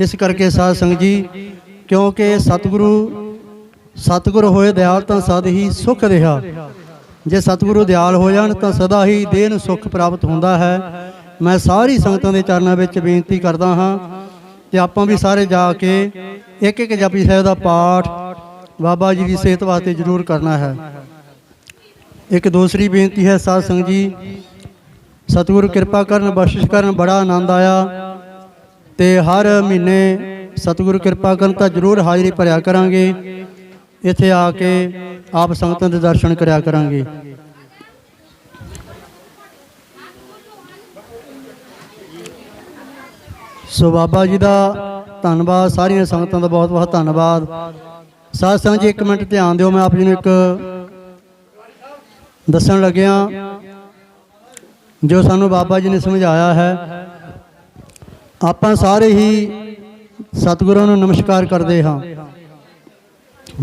ਇਸ ਕਰਕੇ ਸਾਧ ਸੰਗਤ ਜੀ, ਕਿਉਂਕਿ ਸਤਿਗੁਰੂ ਸਤਿਗੁਰ ਹੋਏ ਦਿਆਲ ਤਾਂ ਸਦ ਹੀ ਸੁਖ ਰਿਹਾ। ਜੇ ਸਤਿਗੁਰੂ ਦਿਆਲ ਹੋ ਜਾਣ ਤਾਂ ਸਦਾ ਹੀ ਦੇਹ ਨੂੰ ਸੁਖ ਪ੍ਰਾਪਤ ਹੁੰਦਾ ਹੈ। ਮੈਂ ਸਾਰੀ ਸੰਗਤਾਂ ਦੇ ਚਰਨਾਂ ਵਿੱਚ ਬੇਨਤੀ ਕਰਦਾ ਹਾਂ ਤੇ ਆਪਾਂ ਵੀ ਸਾਰੇ ਜਾ ਕੇ ਇੱਕ ਇੱਕ ਜਪਜੀ ਸਾਹਿਬ ਦਾ ਪਾਠ ਬਾਬਾ ਜੀ ਦੀ ਸਿਹਤ ਵਾਸਤੇ ਜ਼ਰੂਰ ਕਰਨਾ ਹੈ। ਇੱਕ ਦੂਸਰੀ ਬੇਨਤੀ ਹੈ, ਸਾਧ ਸੰਗਤ ਜੀ, ਸਤਿਗੁਰੂ ਕਿਰਪਾ ਕਰਨ, ਬਖਸ਼ਿਸ਼ ਕਰਨ, ਬੜਾ ਆਨੰਦ ਆਇਆ। ਤੇ ਹਰ ਮਹੀਨੇ ਸਤਿਗੁਰ ਕਿਰਪਾ ਕਰਨ ਤਾਂ ਜ਼ਰੂਰ ਹਾਜ਼ਰੀ ਭਰਿਆ ਕਰਾਂਗੇ। ਇੱਥੇ ਆ ਕੇ ਆਪ ਸੰਗਤਾਂ ਦੇ ਦਰਸ਼ਨ ਕਰਿਆ ਕਰਾਂਗੇ। ਸੋ ਬਾਬਾ ਜੀ ਦਾ ਧੰਨਵਾਦ, ਸਾਰੀਆਂ ਸੰਗਤਾਂ ਦਾ ਬਹੁਤ ਬਹੁਤ ਧੰਨਵਾਦ। ਸਾਧ ਸੰਗਤ ਜੀ, ਇੱਕ ਮਿੰਟ ਧਿਆਨ ਦਿਓ, ਮੈਂ ਆਪ ਜੀ ਨੂੰ ਇੱਕ ਦੱਸਣ ਲੱਗਿਆ। ਜੋ ਸਾਨੂੰ ਬਾਬਾ ਜੀ ਨੇ ਸਮਝਾਇਆ ਹੈ ਆਪਾਂ ਸਾਰੇ ਹੀ ਸਤਿਗੁਰਾਂ ਨੂੰ ਨਮਸਕਾਰ ਕਰਦੇ ਹਾਂ।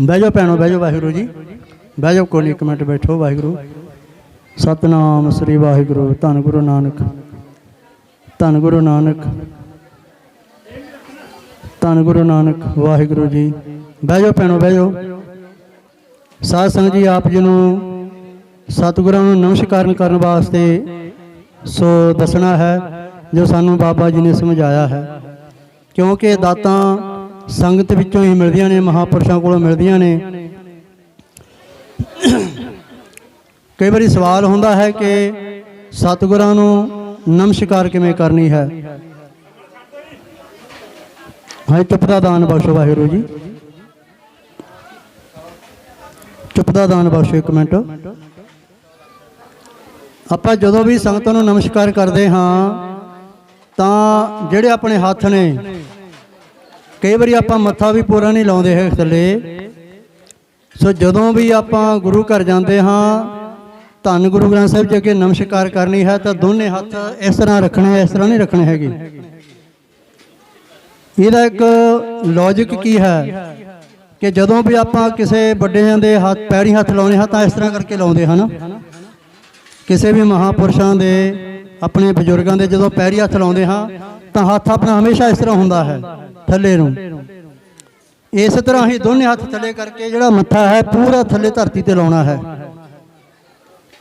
ਬਹਿ ਜਾਓ ਭੈਣੋ, ਬਹਿ ਜਾਓ ਵਾਹਿਗੁਰੂ ਜੀ। ਬਹਿ ਜਾਓ, ਕੋਈ ਇੱਕ ਮਿੰਟ ਬੈਠੋ ਵਾਹਿਗੁਰੂ। ਸਤਨਾਮ ਸ੍ਰੀ ਵਾਹਿਗੁਰੂ। ਧੰਨ ਗੁਰੂ ਨਾਨਕ। ਧੰਨ ਗੁਰੂ ਨਾਨਕ। ਧੰਨ ਗੁਰੂ ਨਾਨਕ। ਵਾਹਿਗੁਰੂ ਜੀ। ਬਹਿ ਜਾਓ ਭੈਣੋ, ਬਹਿ ਜਾਓ। ਸਾਧ ਸੰਗਤ ਜੀ, ਆਪ ਜੀ ਨੂੰ ਸਤਿਗੁਰਾਂ ਨੂੰ ਨਮਸਕਾਰ ਕਰਨ ਵਾਸਤੇ ਸੋ ਦੱਸਣਾ ਹੈ। ਜੋ ਸਾਨੂੰ ਬਾਬਾ ਜੀ ਨੇ ਸਮਝਾਇਆ ਹੈ। ਕਿਉਂਕਿ ਦਾਤਾਂ ਸੰਗਤ ਵਿੱਚੋਂ ਹੀ ਮਿਲਦੀਆਂ ਨੇ, ਮਹਾਪੁਰਸ਼ਾਂ ਕੋਲੋਂ ਮਿਲਦੀਆਂ ਨੇ। ਕਈ ਵਾਰੀ ਸਵਾਲ ਹੁੰਦਾ ਹੈ ਕਿ ਸਤਿਗੁਰਾਂ ਨੂੰ ਨਮਸਕਾਰ ਕਿਵੇਂ ਕਰਨੀ ਹੈ? ਹਾਂ ਚੁੱਪ ਦਾ ਦਾਨ ਬਖਸ਼ੋ ਵਾਹਿਗੁਰੂ ਜੀ। ਚੁੱਪ ਦਾ ਦਾਨ ਬਖਸ਼ੋ ਇੱਕ ਮਿੰਟ। ਆਪਾਂ ਜਦੋਂ ਵੀ ਸੰਗਤਾਂ ਨੂੰ ਨਮਸਕਾਰ ਕਰਦੇ ਹਾਂ ਤਾਂ ਜਿਹੜੇ ਆਪਣੇ ਹੱਥ ਨੇ, ਕਈ ਵਾਰੀ ਆਪਾਂ ਮੱਥਾ ਵੀ ਪੂਰਾ ਨਹੀਂ ਲਾਉਂਦੇ ਹੈ ਥੱਲੇ। ਸੋ ਜਦੋਂ ਵੀ ਆਪਾਂ ਗੁਰੂ ਘਰ ਜਾਂਦੇ ਹਾਂ, ਧੰਨ ਗੁਰੂ ਗ੍ਰੰਥ ਸਾਹਿਬ ਜੀ ਅੱਗੇ ਨਮਸਕਾਰ ਕਰਨੀ ਹੈ, ਤਾਂ ਦੋਨੇ ਹੱਥ ਇਸ ਤਰ੍ਹਾਂ ਰੱਖਣੇ ਇਸ ਤਰ੍ਹਾਂ ਨਹੀਂ ਰੱਖਣੇ ਹੈਗੇ। ਇਹਦਾ ਇੱਕ ਲੌਜੀਕ ਕੀ ਹੈ? ਕਿ ਜਦੋਂ ਵੀ ਆਪਾਂ ਕਿਸੇ ਵੱਡਿਆਂ ਦੇ ਹੱਥ ਪੈਰੀ ਹੱਥ ਲਾਉਣੇ ਹਾਂ, ਤਾਂ ਇਸ ਤਰ੍ਹਾਂ ਕਰਕੇ ਲਾਉਂਦੇ ਹਨ। ਕਿਸੇ ਵੀ ਮਹਾਪੁਰਸ਼ਾਂ ਦੇ ਆਪਣੇ ਬਜ਼ੁਰਗਾਂ ਦੇ ਜਦੋਂ ਪੈਰੀ ਹੱਥ ਲਾਉਂਦੇ ਹਾਂ, ਤਾਂ ਹੱਥ ਆਪਣਾ ਹਮੇਸ਼ਾ ਇਸ ਤਰ੍ਹਾਂ ਹੁੰਦਾ ਹੈ, ਥੱਲੇ ਨੂੰ। ਇਸ ਤਰ੍ਹਾਂ ਹੀ ਦੋਨੇ ਹੱਥ ਥੱਲੇ ਕਰਕੇ ਜਿਹੜਾ ਮੱਥਾ ਹੈ, ਪੂਰਾ ਥੱਲੇ ਧਰਤੀ ਤੇ ਲਾਉਣਾ ਹੈ।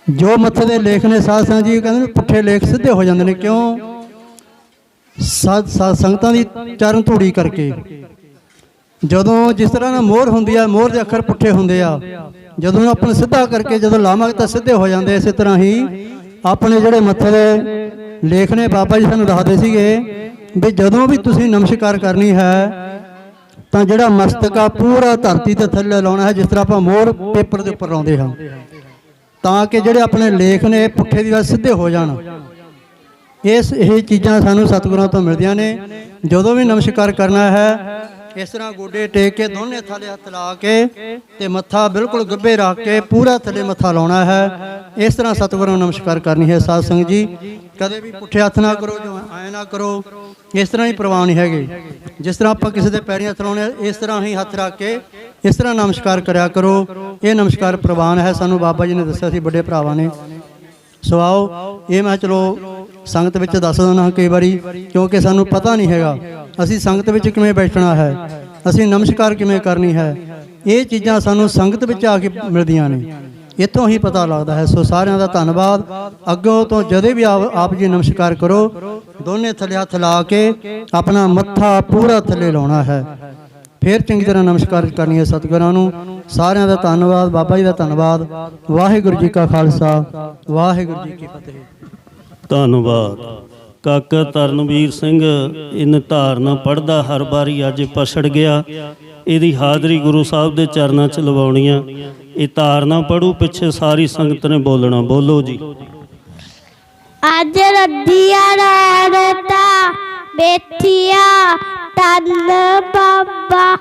ਜੋ ਮੱਥੇ ਦੇ ਲੇਖ ਨੇ ਸਾਧ ਸੰਗਤ ਜੀ ਕਹਿੰਦੇ ਨੇ, ਪੁੱਠੇ ਲੇਖ ਸਿੱਧੇ ਹੋ ਜਾਂਦੇ ਨੇ, ਕਿਉਂ? ਸਾਧ ਸਾਧ ਸੰਗਤਾਂ ਦੀ ਚਰਨ ਧੂੜੀ ਕਰਕੇ। ਜਦੋਂ ਜਿਸ ਤਰ੍ਹਾਂ ਨਾ ਮੋਹਰ ਹੁੰਦੀ ਆ ਮੋਹਰ ਦੇ ਅੱਖਰ ਪੁੱਠੇ ਹੁੰਦੇ ਆ, ਜਦੋਂ ਇਹਨੂੰ ਆਪਾਂ ਸਿੱਧਾ ਕਰਕੇ ਜਦੋਂ ਲਾਵਾਂਗੇ ਤਾਂ ਸਿੱਧੇ ਹੋ ਜਾਂਦੇ ਇਸੇ ਤਰ੍ਹਾਂ ਹੀ ਆਪਣੇ ਜਿਹੜੇ ਮੱਥੇ ਦੇ ਲੇਖ ਨੇ ਬਾਬਾ ਜੀ ਸਾਨੂੰ ਦੱਸਦੇ ਸੀਗੇ ਵੀ ਜਦੋਂ ਵੀ ਤੁਸੀਂ ਨਮਸਕਾਰ ਕਰਨੀ ਹੈ, ਤਾਂ ਜਿਹੜਾ ਮਸਤਕ ਆ ਪੂਰਾ ਧਰਤੀ ਤੇ ਥੱਲੇ ਲਾਉਣਾ ਹੈ, ਜਿਸ ਤਰ੍ਹਾਂ ਆਪਾਂ ਮੋਰ ਪੇਪਰ ਦੇ ਉੱਪਰ ਲਾਉਂਦੇ ਹਾਂ। ਤਾਂ ਕਿ ਜਿਹੜੇ ਆਪਣੇ ਲੇਖ ਨੇ ਪੁੱਠੇ ਦੀ ਵੱਲ ਸਿੱਧੇ ਹੋ ਜਾਣ। ਇਸ ਇਹ ਚੀਜ਼ਾਂ ਸਾਨੂੰ ਸਤਿਗੁਰਾਂ ਤੋਂ ਮਿਲਦੀਆਂ ਨੇ। ਜਦੋਂ ਵੀ ਨਮਸਕਾਰ ਕਰਨਾ ਹੈ ਇਸ ਤਰ੍ਹਾਂ ਗੋਡੇ ਟੇਕ ਕੇ ਦੋਨੇ ਥੱਲੇ ਹੱਥ ਲਾ ਕੇ ਤੇ ਮੱਥਾ ਬਿਲਕੁਲ ਗੱਭੇ ਰੱਖ ਕੇ ਪੂਰਾ ਥੱਲੇ ਮੱਥਾ ਲਾਉਣਾ ਹੈ। ਇਸ ਤਰ੍ਹਾਂ ਸਤਿਗੁਰਾਂ ਨੂੰ ਨਮਸਕਾਰ ਕਰਨੀ ਹੈ ਸਾਧ ਸੰਗਤ ਜੀ। ਕਦੇ ਵੀ ਪੁੱਠੇ ਹੱਥ ਨਾ ਕਰੋ ਜੋ ਐ ਨਾ ਕਰੋ। ਇਸ ਤਰ੍ਹਾਂ ਹੀ ਪ੍ਰਵਾਨ ਨਹੀਂ ਹੈਗੇ। ਜਿਸ ਤਰ੍ਹਾਂ ਆਪਾਂ ਕਿਸੇ ਦੇ ਪੈਰੀਂ ਹੱਥ ਲਾਉਣੇ ਆ, ਇਸ ਤਰ੍ਹਾਂ ਹੀ ਹੱਥ ਰੱਖ ਕੇ ਇਸ ਤਰ੍ਹਾਂ ਨਮਸਕਾਰ ਕਰਿਆ ਕਰੋ। ਇਹ ਨਮਸਕਾਰ ਪ੍ਰਵਾਨ ਹੈ। ਸਾਨੂੰ ਬਾਬਾ ਜੀ ਨੇ ਦੱਸਿਆ ਸੀ ਵੱਡੇ ਭਰਾਵਾਂ ਨੇ। ਸੋ ਆਓ ਇਹ ਮੈਂ ਚਲੋ ਸੰਗਤ ਵਿੱਚ ਦੱਸ ਦਿੰਦਾ ਕਈ ਵਾਰੀ ਕਿਉਂਕਿ ਸਾਨੂੰ ਪਤਾ ਨਹੀਂ ਹੈਗਾ। ਅਸੀਂ ਸੰਗਤ ਵਿੱਚ ਕਿਵੇਂ ਬੈਠਣਾ ਹੈ? ਅਸੀਂ ਨਮਸਕਾਰ ਕਿਵੇਂ ਕਰਨੀ ਹੈ? ਇਹ ਚੀਜ਼ਾਂ ਸਾਨੂੰ ਸੰਗਤ ਵਿੱਚ ਆ ਕੇ ਮਿਲਦੀਆਂ ਨੇ। ਇੱਥੋਂ ਹੀ ਪਤਾ ਲੱਗਦਾ ਹੈ। ਸੋ ਸਾਰਿਆਂ ਦਾ ਧੰਨਵਾਦ। ਅੱਗੋਂ ਤੋਂ ਜਦੇ ਵੀ ਆਪ ਆਪ ਜੀ ਨਮਸਕਾਰ ਕਰੋ, ਦੋਨੇ ਥੱਲੇ ਹੱਥ ਲਾ ਕੇ ਆਪਣਾ ਮੱਥਾ ਪੂਰਾ ਥੱਲੇ ਲਾਉਣਾ ਹੈ। ਫਿਰ ਚੰਗੀ ਤਰ੍ਹਾਂ ਨਮਸਕਾਰ ਕਰਨੀ ਹੈ ਸਤਿਗੁਰਾਂ ਨੂੰ। ਸਾਰਿਆਂ ਦਾ ਧੰਨਵਾਦ। ਬਾਬਾ ਜੀ ਦਾ ਧੰਨਵਾਦ। ਵਾਹਿਗੁਰੂ ਜੀ ਕਾ ਖਾਲਸਾ। ਵਾਹਿਗੁਰੂ ਜੀ ਕੀ ਫਤਿਹ। ਧੰਨਵਾਦ। ਕਾਕਾ ਤਰਨਵੀਰ ਸਿੰਘ ਇਨ ਧਾਰਨਾ ਪੜਦਾ ਹਰ ਵਾਰੀ ਅੱਜ ਪਛੜ ਗਿਆ। ਇਹਦੀ ਹਾਜ਼ਰੀ ਗੁਰੂ ਸਾਹਿਬ ਦੇ ਚਰਨਾਂ 'ਚ ਲਵਾਉਣੀਆਂ ਇਹ ਧਾਰਨਾ ਪੜੂ ਪਿੱਛੇ ਸਾਰੀ ਸੰਗਤ ਨੇ ਬੋਲਣਾ। ਬੋਲੋ ਜੀ। ਅੱਜ ਰੱਦੀਆ ਰਾੜਤਾ ਬੇਠੀਆ ਤਨ ਬਾਬਾ।